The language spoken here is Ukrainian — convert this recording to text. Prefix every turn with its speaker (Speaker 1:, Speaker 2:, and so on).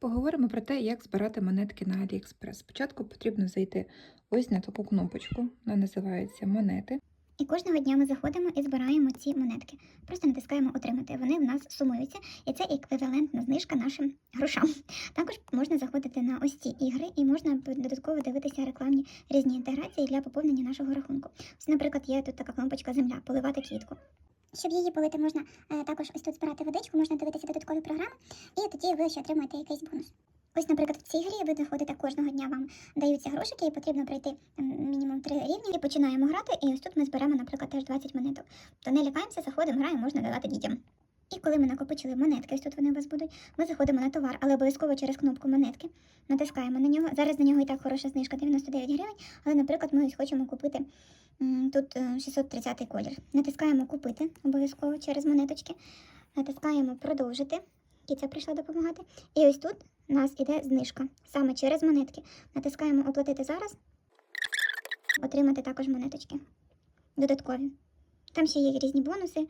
Speaker 1: Поговоримо про те, як збирати монетки на AliExpress. Спочатку потрібно зайти ось на таку кнопочку, вона називається монети.
Speaker 2: І кожного дня ми заходимо і збираємо ці монетки. Просто натискаємо отримати. Вони в нас сумуються, і це еквівалентна знижка нашим грошам. Також можна заходити на ось ці ігри і можна додатково дивитися рекламні різні інтеграції для поповнення нашого рахунку. Ось, наприклад, є тут така кнопочка Земля, поливати квітку. Щоб її полити, можна е, також ось тут збирати водичку, можна дивитися додаткові програми, і тоді ви ще отримаєте якийсь бонус. Ось, наприклад, в цій грі ви знаходите кожного дня, вам даються грошики, і потрібно пройти там, мінімум три рівні. І починаємо грати, і ось тут ми зберемо, наприклад, теж 20 монеток. То не лякаємося, заходимо, граємо, можна давати дітям. І коли ми накопичили монетки, ось тут вони у вас будуть, ми заходимо на товар, але обов'язково через кнопку монетки. Натискаємо на нього. Зараз на нього і так хороша знижка 99 гривень, але, наприклад, ми ось хочемо купити тут е, 630 колір. Натискаємо купити обов'язково через монеточки. Натискаємо продовжити. Кіця прийшла допомагати. І ось тут у нас іде знижка саме через монетки. Натискаємо оплатити зараз, отримати також монеточки. Додаткові. Там ще є різні бонуси.